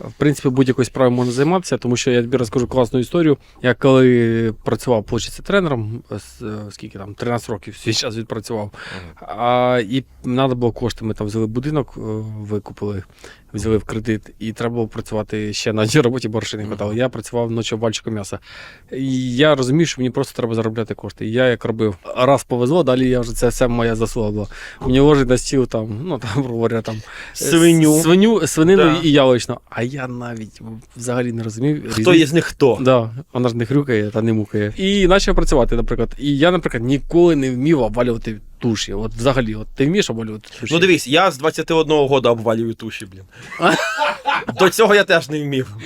В принципі, будь-якою справою можна займатися, тому що я тобі розкажу класну історію. Я коли працював, получиться, тренером, е, скільки там, 13 років свій час відпрацював. А, і треба було кошти. Ми там взяли будинок, е, викупили, взяли в кредит, і треба було працювати ще на одній роботі, бо грошей не хватало. Я працював ночі обвальчиком м'яса. І я розумію, що мені просто треба заробляти кошти. І я як робив, раз повезло, далі я вже це все моя заслуга була. Мені ложить на стіл там, ну там, говоря, там Свиню. свиню, свинину Да. і яловично. А я навіть взагалі не розумів. Хто є з них хто? Да, вона ж не хрюкає та не мукає. І почав працювати, наприклад. І я, наприклад, ніколи не вмів обвалювати туші. От взагалі, от ти вмієш обвалювати туші? Ну дивись, я з 21 года обвалюю туші, блін. До цього я теж не вмів.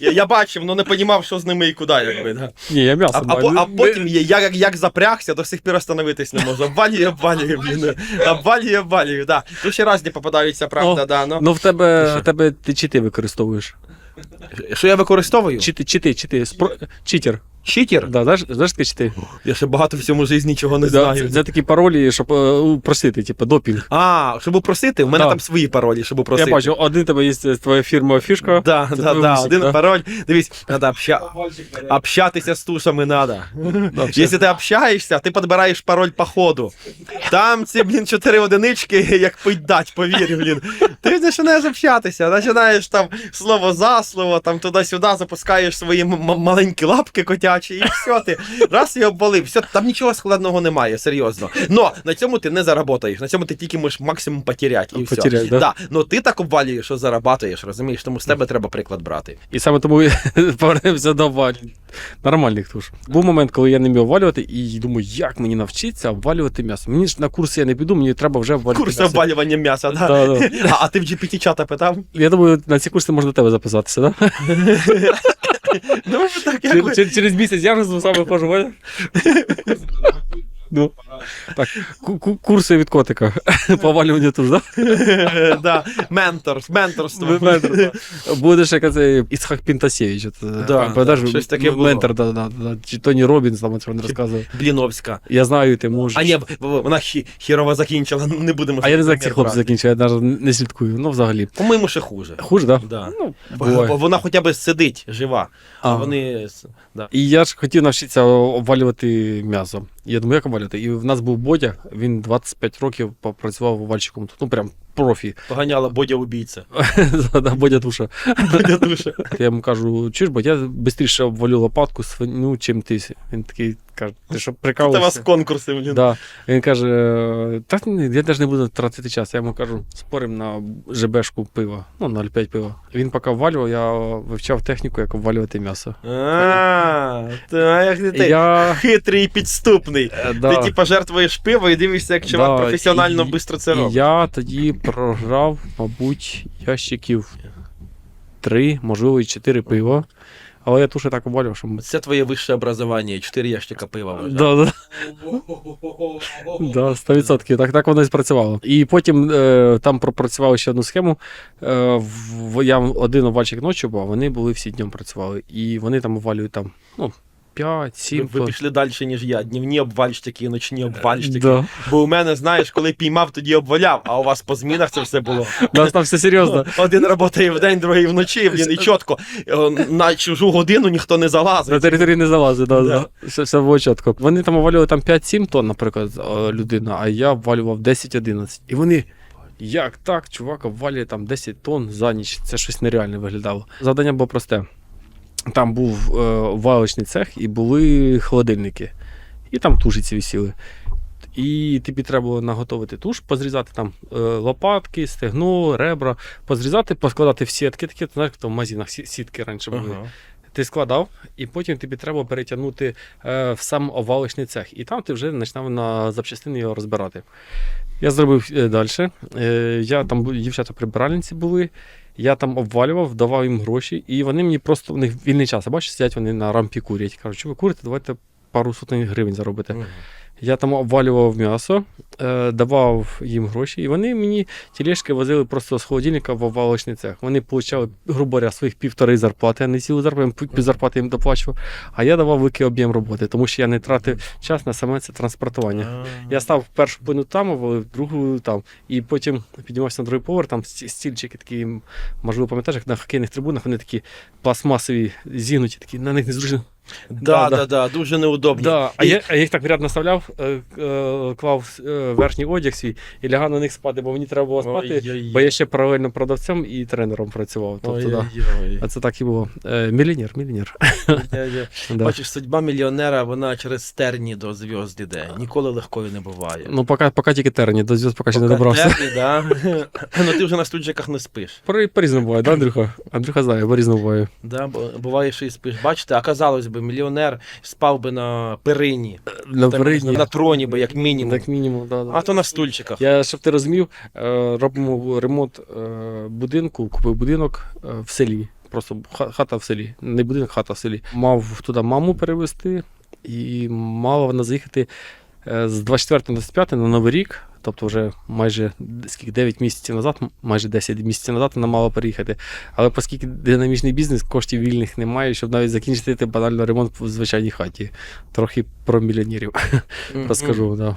Я, я бачив, але не розумів, що з ними і куди, якби. Да. Ні, я м'ясо А, а, по- а потім я, я як, як запрягся, до сих пір остановитись не можу. Обвалюю, обвалюю, блін. Обвалюю, обвалюю, да. Туші різні попадаються, правда, Ну, да. Ну. Ну в тебе, тебе ти чити використовуєш. Що я використовую? Чити, чити, чити. Спро... Читер. Читер? Да, знаєш, знаєш таке чити? Я ще багато в цьому житті нічого не Да, знаю. це, це такі паролі, щоб е, просити, типу, допінг. А, щоб упросити, в мене Да. там свої паролі, щоб упросити. Я бачу, один тебе є це твоя фірмова фішка. Да, Це да, твій да, усік, один да? пароль. Дивись, надо обща... общатися з тушами надо. Якщо ти общаєшся, ти підбираєш пароль по ходу. Там ці, блін, чотири одинички, як пить дать, повір, блін. Ти починаєш общатися, починаєш там слово за слово, там туди-сюди запускаєш свої м- м- маленькі лапки котячі, і все ти. Раз і обвалив. Все, там нічого складного немає, серйозно. Но на цьому ти не заработаєш, на цьому ти тільки можеш максимум потеряти. І все. Да? Да. Ну ти так обвалюєш, що зарабатуєш, розумієш? Тому з тебе треба приклад брати. І саме тому повернемося до обвалювань. Нормальних туш. Був момент, коли я не міг обвалювати, і думаю, як мені навчитися обвалювати м'ясо. Мені ж на курси я не піду, мені треба вже обвалювати Курс м'ясо. обвалювання м'яса, да? Да, да. А, а ти в GPT чата питав? Я думаю, на ці курси можна тебе записатися, да? Ну, так якось. Через місяць я вже з вами хожу, Ну, так, ку- ку- курси від котика по овалюванню туш, да? да. Ментор, менторство. Будеш як цей Ісхак Пінтасєвич. да, щось таке було. Ментор. Чи Тоні Робінс, там, він розказував. Бліновська. Я знаю, ти можеш. А ні, вона хі- хірово закінчила, не будемо. А я не знаю, як ці хлопці брати. закінчили, я навіть не слідкую. Ну, взагалі. По-моєму, ще хуже. Хуже, так? Ну. Вона хоча б сидить, жива. А, вони. І я ж хотів навчитися обвалювати м'ясо. Я думаю, як обвалювати? І нас був Бодя, він 25 років попрацював овальщиком. тут, Ну, прям профі. Поганяла Бодя убійця. Да, Бодя туша. Бодя душа. Я йому кажу, чуєш, бо я швидше обвалю лопатку свиню, чим ти. Він такий каже, ти що Це вас прикалуєшся? конкурси, блін. Да. Він каже, так я навіть не буду тратити час. Я йому кажу, спорим на ЖБшку пива, ну 0,5 пива. Він поки обвалював, я вивчав техніку, як обвалювати м'ясо. А, як ти, хитрий і підступний. е. Ти типа жертвуєш пиво і дивишся, як чувак професіонально швидко це робить. я тоді програв, мабуть, ящиків три, можливо, і чотири пива. Але я туше так обвалював, що. Це твоє вище образування, 4 ящика пива. вважаю. Да, да. Да, 100%. Так, так воно і спрацювало. І потім е, там пропрацювали ще одну схему. Е, в, я один овальчик ночі був, а вони були всі днем працювали. І вони там овалюють там, ну, 5, 7. Ви, ви пішли далі, ніж я. Днівні обвальщики і ночні обвальщики. Да. Бо у мене, знаєш, коли піймав, тоді обваляв, а у вас по змінах це все було. У нас там все серйозно. Один працює вдень, другий вночі, блін, і чітко. Е, На чужу годину ніхто не залазить. На території не залазить, да, Да. да. Все, все було чітко. Вони там овалювали там 5-7 тонн, наприклад, е, людина, а я обвалював 10-11. І вони. Як так, чувак обвалює там 10 тонн за ніч. Це щось нереальне виглядало. Завдання було просте. Там був е, валочний цех і були холодильники. І там тушиці висіли. І тобі треба було наготовити туш, позрізати там е, лопатки, стегно, ребра, позрізати, поскладати в сітки, такі, ти знаєш, в магазинах сітки раніше були. Ага. Ти складав, і потім тобі треба перетягнути е, в сам овалочний цех. І там ти вже починав на запчастини його розбирати. Я зробив е, далі. Е, я там дівчата прибиральниці були. Я там обвалював, давав їм гроші, і вони мені просто в них вільний час. а Бачиш, сидять вони на рампі курять. Кажуть, що ви курите, давайте пару сотень гривень заробите. Мгм. Я там обвалював м'ясо, давав їм гроші, і вони мені тілешки возили просто з холодильника в валочний цех. Вони отримали, грубо говоря, своїх півтори зарплати, а не цілу зарплату, пів зарплати їм доплачував. А я давав великий об'єм роботи, тому що я не тратив час на саме це транспортування. Я став першу половину там, валив, другу там. І потім піднімався на другий поверх, там сті- стільчики такі, можливо, пам'ятаєш, як на хокейних трибунах, вони такі пластмасові, зігнуті, такі, на них незручно. Да, Да, да, да, дуже неудобно. Да, а І- я, а я їх так в ряд наставляв, е, е, клав е, верхній одяг свій і лягав на них спати, бо мені треба було спати, Ой-ой-ой. бо я ще паралельно продавцем і тренером працював. Тобто, да. А це так і було. Е, мільйонер, мільйонер. Да. Бачиш, судьба мільйонера, вона через терні до зв'язд іде. Ніколи легкою не буває. Ну, поки, поки тільки терні, до зв'язку поки ще не добрався. терні, да. ну ти вже на стульчиках не спиш. По- По-різному буває, да, Андрюха? Андрюха знає, по-різному буває. Да, бо- буває, що і спиш. Бачите, а казалось би, мільйонер спав би на перині, На там, передній, на троні би, як мінімум. як мінімум, да, да. А то на стульчиках. Я, щоб ти розумів, е, робимо ремонт е, будинку, купив будинок е, в селі. Просто хата в селі. Не будинок, хата в селі. Мав туди маму перевезти, і мала вона заїхати з 24 на 25 на Новий рік. Тобто вже майже скільки 9 місяців назад, майже 10 місяців назад вона мала переїхати. Але оскільки динамічний бізнес, коштів вільних немає, щоб навіть закінчити банально ремонт в звичайній хаті. Трохи про мільйонерів Мгм. розкажу. Да.